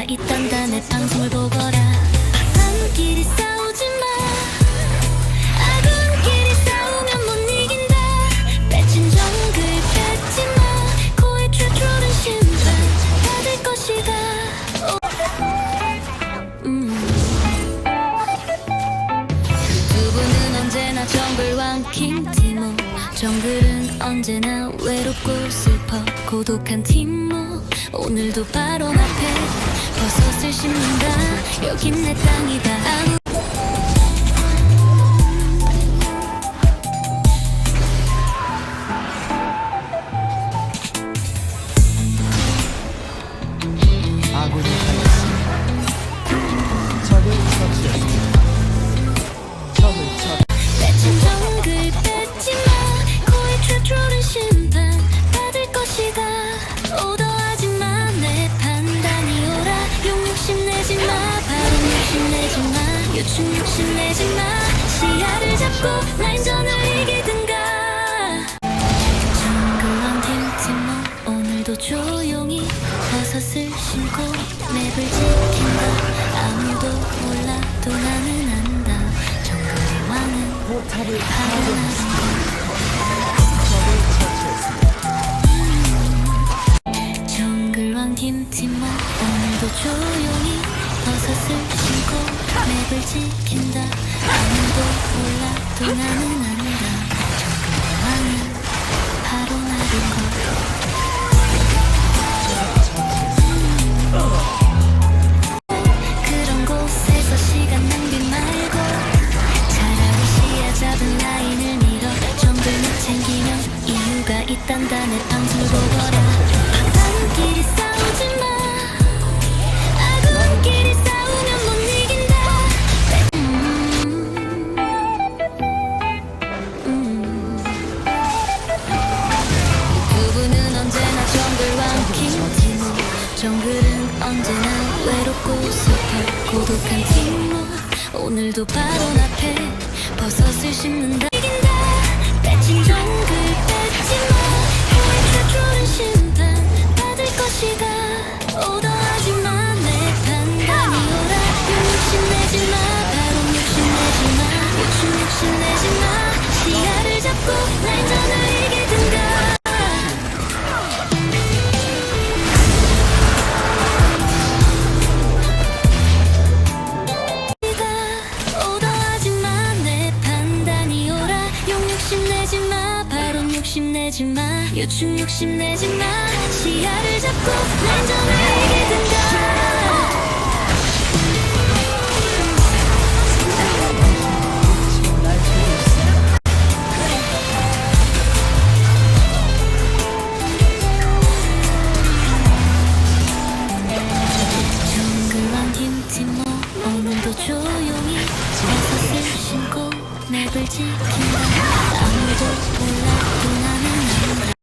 이유가 있단다 내 방송을 보거라. 악한끼리 싸우지 마. 악한끼리 싸우면 못 이긴다. 맺힌 정글 뺏지 마. 코에 최초는 심판 받을 것이다. 음. 두 분은 언제나 정글왕 킹티모. 정글은 언제나 외롭고 슬퍼. 고독한 팀모. 오늘도 바로 앞에 심는다 여긴 내 땅이다 마 요충 욕심내지 마. 시야를 잡고 라인전을 이기든가. 정글왕 팀팀모 오늘도 조용히 버섯을 신고 맵을 지킨다. 아무도 몰라도 나는 안다. 정글의 왕은 포탑을 처치했습니다. 정글왕 팀팀모 오늘도 조용히 버섯을 신고 맵을 지킨다. 아무도 몰라도 나는 안다. 정글의 왕은 바로 나를 걸. 곳에서 시간 낭 정글은 언제나 외롭고 슬퍼 고독한 팀모 오늘도 바로 앞에 버섯을 심는다 마. 바로 욕심내지 마. 요충 욕심내지 마. 시야를 잡고 난전을 이기든가 조용히 버섯을 신고 맵을 지킨다 아무도 몰라도 나는